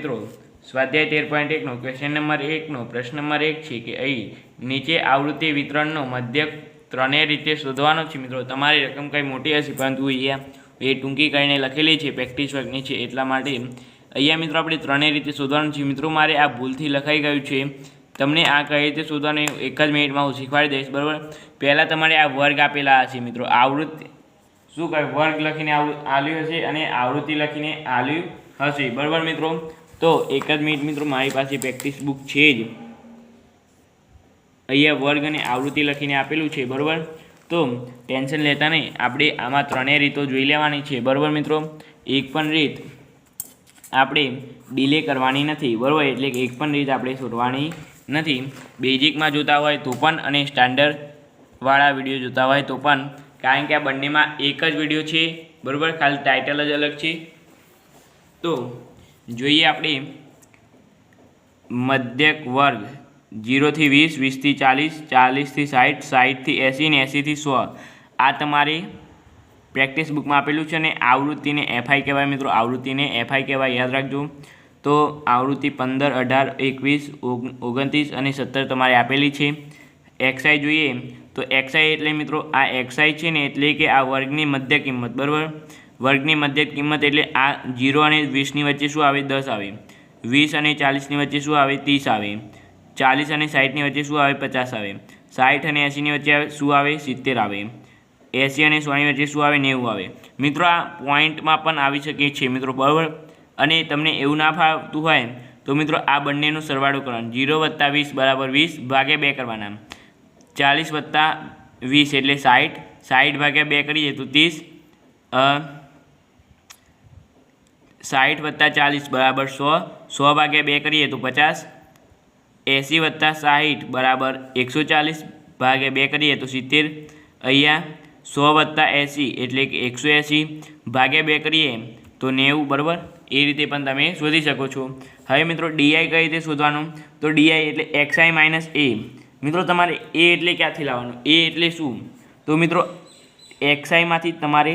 મિત્રો, સ્વાધ્યાય તેર પોઈન્ટ એકનો ક્વેશ્ચન નંબર એકનો પ્રશ્ન નંબર એક છે કે અહીં નીચે આવૃત્તિ વિતરણનો મધ્યક ત્રણેય રીતે શોધવાનો છે. મિત્રો, તમારી રકમ કંઈ મોટી હશે? પરંતુ અહીંયા એ ટૂંકી કરીને લખેલી છે પ્રેક્ટિસ વર્કની છે એટલા માટે. અહીંયા મિત્રો, આપણે ત્રણેય રીતે શોધવાનું છે. મિત્રો, મારે આ ભૂલથી લખાઈ ગયું છે. તમને આ કઈ રીતે શોધવાનું એક જ મિનિટમાં હું શીખવાડી દઈશ, બરાબર? પહેલાં તમારે આ વર્ગ આપેલા હશે, મિત્રો. આવૃત્તિ, શું કહે? વર્ગ લખીને આવૃ, આલ્યું હશે અને આવૃત્તિ લખીને આલ્યું હશે, બરાબર મિત્રો? તો એક જ મિનિટ મિત્રો, મારી પાસે પ્રેક્ટિસ બુક છે જ. અહીંયા વર્ગ અને આવૃત્તિ લખીને આપેલું છે, બરાબર? તો ટેન્શન લેતા નહીં, આપણે આમાં ત્રણેય રીતો જોઈ લેવાની છે, બરાબર મિત્રો? એક પણ રીત આપણે ડિલે કરવાની નથી, બરાબર? એટલે કે એક પણ રીત આપણે શોધવાની નથી. બેઝિકમાં જોતા હોય તો પણ અને સ્ટાન્ડર્ડવાળા વીડિયો જોતા હોય તો પણ. કારણ કે આ બંનેમાં એક જ વીડિયો છે, બરાબર? ખાલી ટાઇટલ જ અલગ છે. તો જોઈએ આપણે મધ્યક વર્ગ જીરોથી વીસ વીસથી ચાલીસ ચાલીસથી સાઠ સાઠથી એંસી ને એંસીથી સો. આ તમારી પ્રેક્ટિસ બુકમાં આપેલું છે અને આવૃત્તિને એફઆઈ કહેવાય. મિત્રો, આવૃત્તિને એફઆઈ કહેવાય, યાદ રાખજો. તો આવૃત્તિ પંદર, અઢાર, એકવીસ, ઓગ- ઓગણત્રીસ અને સત્તર તમારે આપેલી છે. એક્સઆઈ જોઈએ. તો એક્સઆઈ એટલે મિત્રો આ એક્સઆઈ છે ને એટલે કે આ વર્ગની મધ્ય કિંમત, બરાબર? વર્ગની મધ્ય કિંમત એટલે આ જીરો અને વીસની વચ્ચે શું આવે? દસ આવે. વીસ અને ચાલીસની વચ્ચે શું આવે? ત્રીસ આવે. ચાલીસ અને સાઠની વચ્ચે શું આવે? પચાસ આવે. સાઠ અને એંસીની વચ્ચે શું આવે? સિત્તેર આવે. એંસી અને સોની વચ્ચે શું આવે? નેવું આવે. મિત્રો, આ પોઈન્ટમાં પણ આવી શકે છે. મિત્રો, બરાબર? અને તમને એવું ના ફાવતું હોય તો મિત્રો, આ બંનેનો સરવાળો કરવાનો. જીરો વત્તા વીસ બરાબર વીસ ભાગ્યા બે કરવાના. ચાલીસ વત્તા વીસ એટલે સાઠ સાઠ ભાગ્યા બે કરીએ તો ત્રીસ. સાઠ વત્તા ચાલીસ બરાબર સો સો ભાગ્યા બે કરીએ તો પચાસ. એંસી વત્તા સાઠ બરાબર એકસો ચાલીસ ભાગ્યા બે કરીએ તો સિત્તેર. અહીંયા સો વત્તા એંસી એટલે કે એકસો એંસી ભાગ્યા બે કરીએ તો નેવું બરાબર. એ રીતે પણ તમે શોધી શકો છો. હવે મિત્રો ડીઆઈ કઈ રીતે શોધવાનું? તો ડીઆઈ એટલે એક્સઆઈ માઇનસ એ. મિત્રો તમારે એ એટલે ક્યાંથી લાવવાનું? એ એટલે શું? તો મિત્રો એક્સઆઈમાંથી તમારે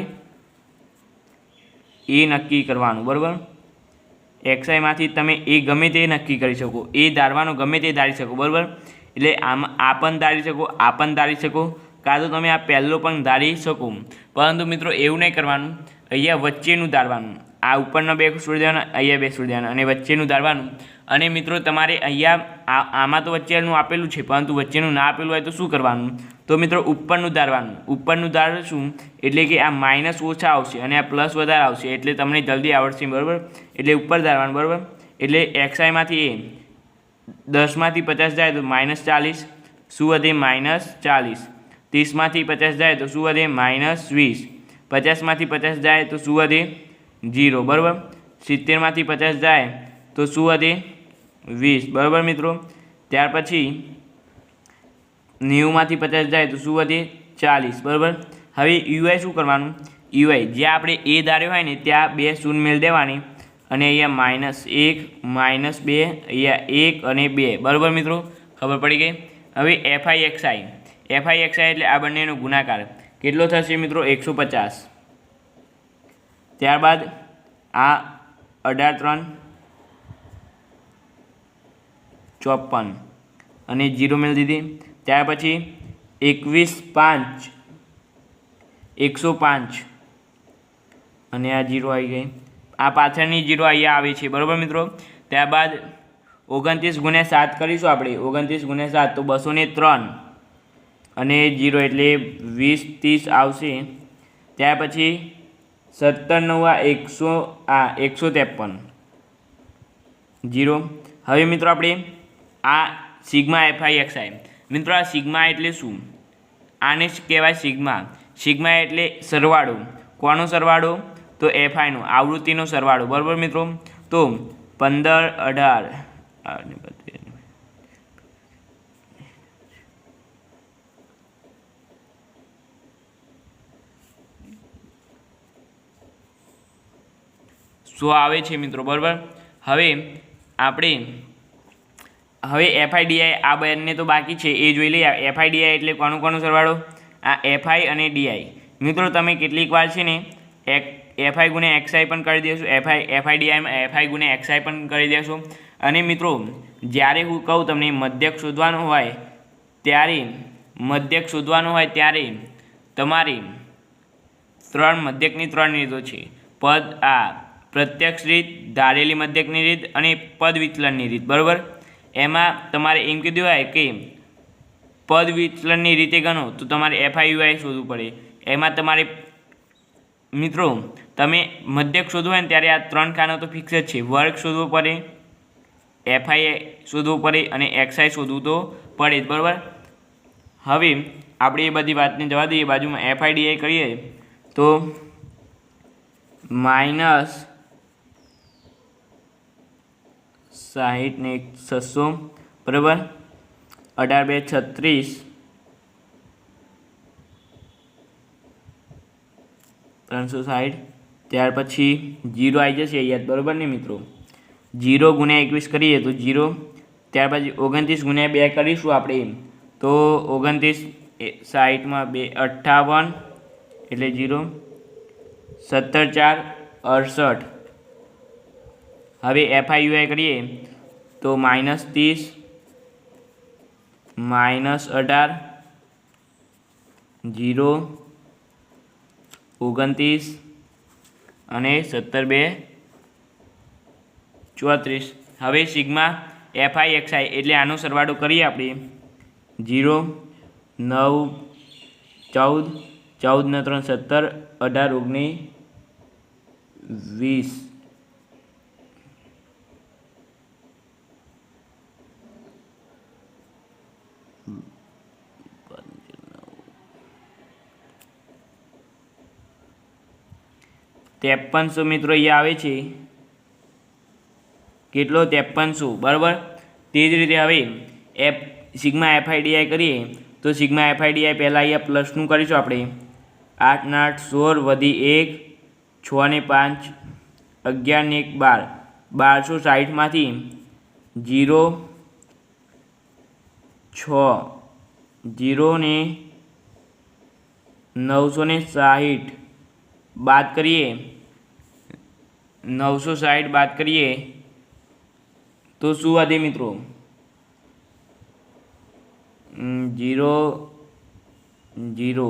એ નક્કી કરવાનું, બરાબર? એક્સઆઈમાંથી તમે એ ગમે તે નક્કી કરી શકો, એ ધારવાનું ગમે તે ધારી શકો, બરાબર? એટલે આમ આ પણ ધારી શકો, આ પણ ધારી શકો, કાં તો તમે આ પહેલો પણ ધારી શકો. પરંતુ મિત્રો એવું નહીં કરવાનું, અહીંયા વચ્ચેનું ધારવાનું, આ ઉપરના બે છોડી દેવાના અહીંયા બે છોડી દેવાના અને વચ્ચેનું ધારવાનું. અને મિત્રો, તમારે અહીંયા આમાં તો વચ્ચેનું આપેલું છે, પરંતુ વચ્ચેનું ના આપેલું હોય તો શું કરવાનું? તો મિત્રો, ઉપરનું ધારવાનું ઉપરનું ધારશું એટલે કે આ માઇનસ ઓછા આવશે અને આ પ્લસ વધારે આવશે એટલે તમને જલ્દી આવડશે, બરાબર? એટલે ઉપર ધારવાનું બરાબર? એટલે એક્સઆઈમાંથી એ દસમાંથી પચાસ જાય તો માઇનસ ચાલીસ, શું વધે? માઇનસ ચાલીસ. ત્રીસમાંથી પચાસ જાય તો શું વધે? માઇનસ વીસ. પચાસમાંથી પચાસ જાય તો શું વધે? જીરો બરાબર? સિત્તેરમાંથી પચાસ જાય તો શું વધે? વીસ. બરાબર મિત્રો? ત્યાર પછી નેવુંમાંથી પચાસ જાય તો શું વધે? ચાલીસ. બરાબર? હવે યુઆઈ શું કરવાનું? યુઆઈ, જ્યાં આપણે એ ધાર્યો હોય ને, ત્યાં બે શૂન્ય મેળ દેવાની. અને અહીંયા માઇનસ એક, માઇનસ બે, અહીંયા એક અને બે. બરાબર મિત્રો? ખબર પડી ગઈ? હવે એફઆઈ એક્સઆઈ એફઆઈ, એક્સઆઈ એટલે આ બંનેનો ગુણાકાર. કેટલો થશે મિત્રો? એકસો પચાસ. ત્યારબાદ આ અઢાર, ત્રણ ચોપન. અને જીરો મેળ દીધી. ત્યાર પછી એકવીસ પાંચ. એકસો પાંચ. અને આ જીરો આવી ગઈ. આ પાછળની જીરો અહીંયા આવે છે. બરાબર મિત્રો? ત્યારબાદ ઓગણત્રીસ ગુણ્યા સાત કરીશું આપણે. ઓગણત્રીસ ગુણ્યા સાત તો બસો ને ત્રણ. અને જીરો એટલે વીસ ત્રીસ આવશે. ત્યાર પછી સત્તર નવા એકસો, આ એકસો ત્રેપન. જીરો. હવે મિત્રો આપણે આ સિગ્મા એફઆઈ એક્સઆઈ મિત્રો, આ સિગ્મા એટલે શું? આને કહેવાય સિગ્મા. સિગ્મા એટલે સરવાળો. કોનો સરવાળો? તો એફઆઈનો આવૃત્તિનો સરવાળો. બરાબર મિત્રો? તો પંદર, અઢાર શું આવે છે મિત્રો, બરાબર? હવે આપણે હવે એફઆઈડીઆઈ આ બંને તો બાકી છે, એ જોઈ લઈએ. એફઆઈડીઆઈ એટલે કોનું કોનું સરવાળો? આ એફઆઈ અને ડીઆઈ મિત્રો, તમે કેટલીક વાર છે ને, એક એફઆઈ ગુણ્યા એક્સઆઈ પણ કરી દેશો. એફઆઈ એફઆઈડીઆઈમાં એફઆઈ ગુણ્યા એક્સઆઈ પણ કરી દેશો. અને મિત્રો, જ્યારે હું કહું તમને મધ્યક શોધવાનું હોય, ત્યારે મધ્યક શોધવાનું હોય ત્યારે તમારી ત્રણ મધ્યકની ત્રણ રીતો છે. પદ આ પ્રત્યક્ષ રીત, ધારેલી મધ્યકની રીત અને પદ વિચલનની રીત. બરાબર? એમાં તમારે એમ કીધું હોય કે પદ વિચલનની રીતે ગણો તો તમારે એફઆઈયુઆઈ શોધવું પડે. એમાં તમારે મિત્રો, તમે મધ્યક શોધવું હોય ને ત્યારે આ ત્રણ ખાનો તો ફિક્સ જ છે. વર્ગ શોધવો પડે એફઆઈ શોધવું પડે અને એક્સઆઈ શોધવું તો પડે જ, બરાબર? હવે આપણે એ બધી વાતને જવા દઈએ, બાજુમાં એફઆઈડીઆઈ કરીએ, તો માઇનસ સાહીઠ ને એક છસો, બરાબર? અઢાર બે છત્રીસ. ત્રણસો સાઠ ત્યાર પછી જીરો આવી જશે અહીંયા બરાબર ને મિત્રો? જીરો ગુણ્યા એકવીસ કરીએ તો જીરો. ત્યાર પછી ઓગણત્રીસ ગુણ્યા બે કરીશું આપણે તો ઓગણત્રીસ એ સાઠમાં બે, અઠ્ઠાવન, એટલે જીરો. સત્તર ચાર, અડસઠ. હવે એફઆઈયુઆઈ કરીએ. તો માઇનસ ત્રીસ, માઇનસ અઢાર, જીરો, ઓગણત્રીસ અને સત્તર બે, ચોત્રીસ. હવે સિગ્મા એફઆઈ એક્સઆઈ એટલે આનો સરવાળો કરીએ આપણે. જીરો, નવ, ચૌદ ચૌદ ને ત્રણ સત્તર, અઢાર ઓગણીસ વીસ. ત્રેપનસો મિત્રો અહીંયા આવે છે? કેટલો ત્રેપનસો બરાબર? તે જ રીતે હવે એફ સિગ્મા એફઆઈડીઆઈ કરીએ તો સિગ્મા એફઆઈડીઆઈ પહેલાં અહીંયા પ્લસનું કરીશું આપણે. આઠ આઠ સોળ વધી એક, છ ને પાંચ, અગિયાર ને એક બાર. બારસો સાઠમાંથી જીરો, છ. જીરો ને નવસો ને સાહીઠ. બાદ કરીએ નવસો સાઠ બાદ કરીએ તો શું વધે મિત્રો? Zero zero.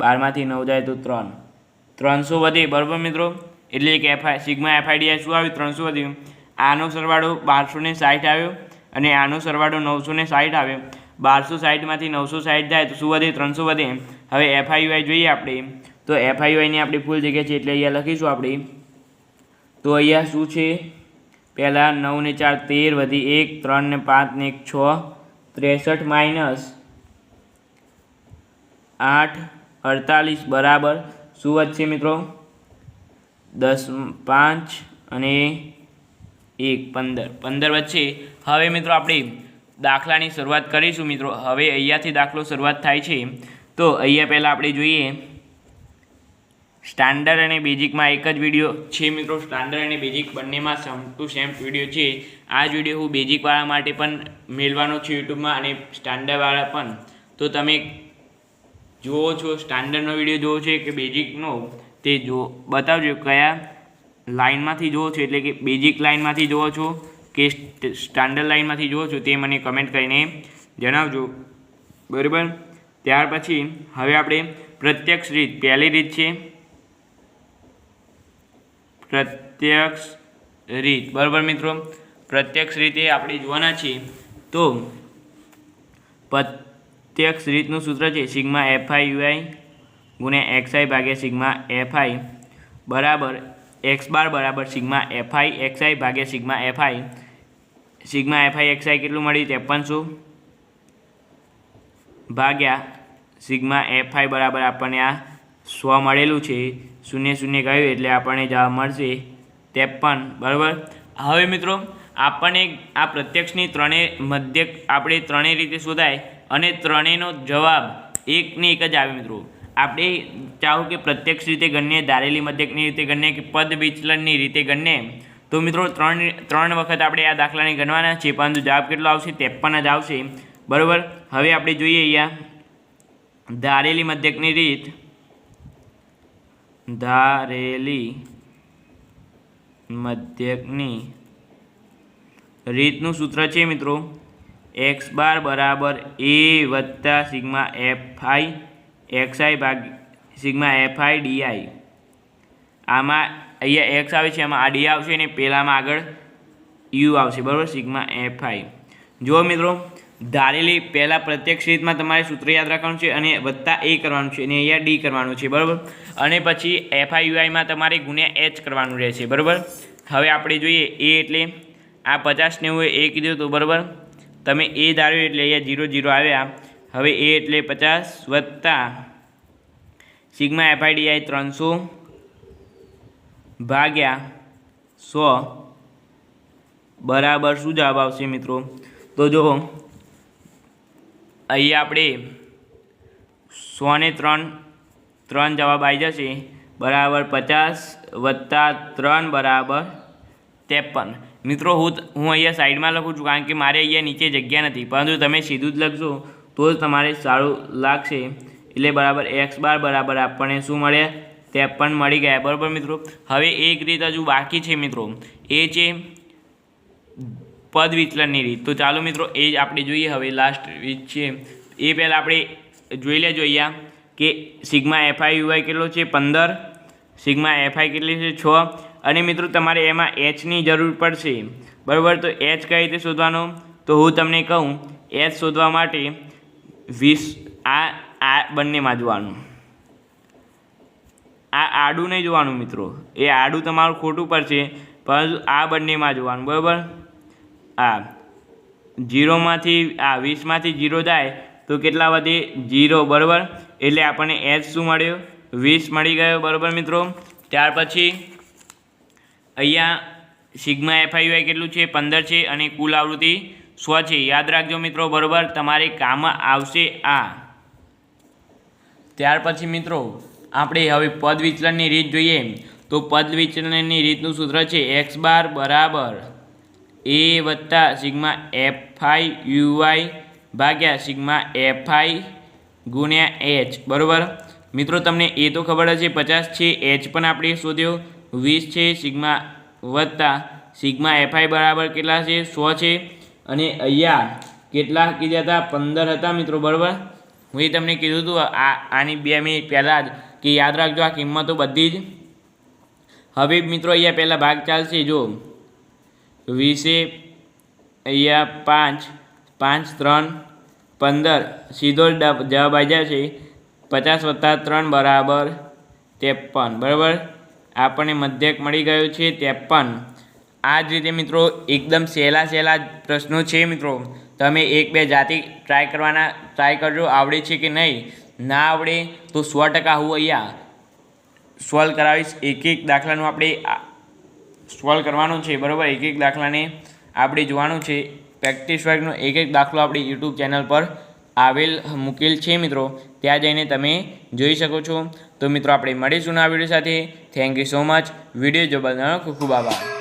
બારમાંથી નવ જાય તો ત્રણ. ત્રણસો વધે, બરાબર મિત્રો? એટલે કે એફઆઈ સિગ્મા એફઆઈડીઆઈ શું આવ્યું? ત્રણસો વધ્યું. આનો સરવાળો બારસો ને સાઠ આવ્યો અને આનો સરવાળો નવસો ને સાઠ આવ્યો. બારસો સાઠમાંથી નવસો સાઠ જાય તો શું વધે? ત્રણસો વધે. હવે એફઆઈયુઆઈ જોઈએ આપણે. તો એફઆઈયુઆઈની આપણી ફૂલ જગ્યા છે એટલે અહીંયા લખીશું આપણે. તો અહીંયા શું છે? પહેલાં નવ ને ચાર તેર વધી એક, ત્રણ ને પાંચ ને એક છ, ત્રેસઠ માઇનસ આઠ, અડતાલીસ, બરાબર. શું વધશે મિત્રો? દસ, પાંચ અને એક, પંદર. પંદર વચ્ચે હવે મિત્રો આપણે દાખલાની શરૂઆત કરીશું મિત્રો. હવે અહીંયાથી દાખલો શરૂઆત થાય છે. તો અહીંયા પહેલાં આપણે જોઈએ સ્ટાન્ડર્ડ અને બેઝિકમાં એક જ વીડિયો છે મિત્રો. સ્ટાન્ડર્ડ અને બેઝિક બંનેમાં સેમ ટુ સેમ વીડિયો છે. આ જ વીડિયો હું બેઝિકવાળા માટે પણ મેળવાનો છું યુટ્યુબમાં અને સ્ટાન્ડર્ડવાળા પણ. તો તમે જુઓ છો, સ્ટાન્ડર્ડનો વીડિયો જોવો છે કે બેઝિકનો, તે જો બતાવજો કયા લાઇનમાંથી જુઓ છો, એટલે કે બેઝિક લાઇનમાંથી જુઓ છો કે સ્ટાન્ડર્ડ લાઇનમાંથી જુઓ છો તે મને કમેન્ટ કરીને જણાવજો. બરાબર? ત્યાર પછી હવે આપણે પ્રત્યક્ષ રીત, પહેલી રીત છે પ્રત્યક્ષ રીત. બરાબર મિત્રો? પ્રત્યક્ષ રીતે આપણે જોવાના છીએ તો પ્રત્યક્ષ રીતનું સૂત્ર છે સિગ્મા એફઆઈ યુઆઈ ગુણ્યા એક્સઆઈ ભાગ્યા સિગ્મા એફઆઈ બરાબર એક્સ બાર બરાબર સિગ્મા એફઆઈ એક્સઆઈ ભાગ્યા sigma FI sigma FI XI કેટલું મળ્યું? ત્રેપનસો ભાગ્યા સિગ્મા એફઆઈ બરાબર આપણને આ સો મળેલું છે, શૂન્ય શૂન્ય ગયું એટલે આપણને જવાબ મળશે ત્રેપન, બરાબર? હવે મિત્રો, આપણને આ પ્રત્યક્ષની ત્રણેય મધ્યક આપણે ત્રણેય રીતે શોધાય અને ત્રણેયનો જવાબ એકને એક જ આવે મિત્રો. આપણે ચાહું કે પ્રત્યક્ષ રીતે ગણીએ, ધારેલી મધ્યકની રીતે ગણીએ કે પદ વિચલનની રીતે ગણીએ. તો મિત્રો, ત્રણ ત્રણ વખત આપણે આ દાખલાને ગણવાના છે, પરંતુ જવાબ કેટલો આવશે? ત્રેપન જ આવશે. બરાબર? હવે આપણે જોઈએ અહીંયા. ધારેલી મધ્યકની રીત ધારેલી મધ્યકની રીતનું સૂત્ર છે મિત્રો. એક્સ બાર બરાબર એ વત્તા sigma F I, X I ભાગ સિગ્મા એફ આઈ ડીઆઈ આમાં અહીંયા એક્સ આવે છે, આમાં આ ડી આવશે ને પહેલાંમાં આગળ યુ આવશે. બરાબર? Sigma F I. જુઓ મિત્રો ધારેલી પહેલાં પ્રત્યક્ષ રીતમાં તમારે સૂત્ર યાદ રાખવાનું છે અને વત્તા એ કરવાનું છે અને અહીંયા ડી કરવાનું છે, બરાબર? અને પછી એફઆઈયુઆઈમાં તમારે ગુણ્યા એચ કરવાનું રહેશે, બરાબર? હવે આપણે જોઈએ એ એટલે આ પચાસ નેવું એ કીધું હતું, બરાબર? તમે એ ધાર્યું એટલે અહીંયા જીરો જીરો આવ્યા. હવે એ એટલે પચાસ વત્તા સિગ્મા એફઆઈડીઆઈ ત્રણસો ભાગ્યા સો. બરાબર શું જવાબ આવશે મિત્રો? તો જો અહીંયા આપણે સો ને ત્રણ ત્રણ જવાબ આવી જશે. બરાબર પચાસ વત્તા ત્રણ બરાબર ત્રેપન. મિત્રો, હું હું અહીંયા સાઈડમાં લખું છું કારણ કે મારે અહીંયા નીચે જગ્યા નથી. પરંતુ તમે સીધું જ લખશો તો જ તમારે સારું લાગશે. એટલે બરાબર એક્સ બાર બરાબર આપણને શું મળે? ત્રેપન મળી ગયા. બરાબર મિત્રો? હવે એક રીત હજુ બાકી છે મિત્રો. એ છે પદ વિચલનની રીત. તો ચાલો મિત્રો, એ જ આપણે જોઈએ. હવે લાસ્ટ રીત છે. એ પહેલાં આપણે જોઈ લેજો અહીંયા કે સિગ્મા એફઆઈ યુઆઈ કેટલો છે? પંદર. સિગ્મા એફઆઈ કેટલી છે? છ. અને મિત્રો, તમારે એમાં એચની જરૂર પડશે. બરાબર? તો એચ કઈ રીતે શોધવાનો? તો હું તમને કહું એચ શોધવા માટે વીસ આ આ બંનેમાં જોવાનું. આ આડું નહીં જોવાનું મિત્રો. એ આડું તમારું ખોટું પડશે, પરંતુ આ બંનેમાં જોવાનું. બરાબર? આ જીરોમાંથી, આ વીસમાંથી જીરો જાય, તો કેટલા વધે? જીરો, બરાબર? એટલે આપણને એચ શું મળ્યું? વીસ મળી ગયો, બરાબર મિત્રો? ત્યાર પછી અહીંયા સિગ્મા એફઆઈવાય કેટલું છે? પંદર છે અને કુલ આવૃત્તિ સો છે. યાદ રાખજો મિત્રો, બરાબર? તમારે કામ આવશે આ. ત્યાર પછી મિત્રો, આપણે હવે પદ વિચલનની રીત જોઈએ. તો પદ વિચલનની રીતનું સૂત્ર છે, એક્સ બાર બરાબર. એ વત્તા સિગ્મા એફઆઈ યુઆઈ ભાગ્યા સિગ્મા એફઆઈ ગુણ્યા એચ બરાબર? મિત્રો, તમને એ તો ખબર છે, પચાસ છે એચ પણ આપણે શોધ્યો. વીસ છે, સિગ્મા વત્તા સિગ્મા એફઆઈ બરાબર કેટલા છે? સો છે. અને અહીંયા કેટલા કીધા હતા? પંદર હતા, મિત્રો, બરાબર? હું એ તમને કીધું હતું, આ, આની બે મિનિટ પહેલાં જ કે યાદ રાખજો, આ કિંમતો બધી જ. હવે, મિત્રો, અહીંયા પહેલાં ભાગ ચાલશે, જો. વીસે અહીંયા પાંચ પાંચ, ત્રણ, પંદર. સીધો જવાબ આવી જશે પચાસ વત્તા ત્રણ બરાબર ત્રેપન. બરાબર? આપણને મધ્યક મળી ગયો છે ત્રેપન. આ જ રીતે મિત્રો, એકદમ સહેલા સહેલા પ્રશ્નો છે મિત્રો. તમે એક બે જાતિ ટ્રાય કરવાના ટ્રાય કરજો. આવડે છે કે નહીં? ના આવડે તો સો ટકા હું અહીંયા સોલ્વ કરાવીશ. એક એક દાખલાનું આપણે સોલ્વ કરવાનું છે, બરાબર? એક એક દાખલાને આપણે જોવાનું છે. પ્રેક્ટિસ વર્કનો એક એક દાખલો આપણી યુટ્યુબ ચેનલ પર આવેલ, મૂકેલ છે મિત્રો. ત્યાં જઈને તમે જોઈ શકો છો. તો મિત્રો, આપણે મળીશું આ વીડિયો સાથે. Thank you so much. Video જોવા ખૂબ ખૂબ આભાર.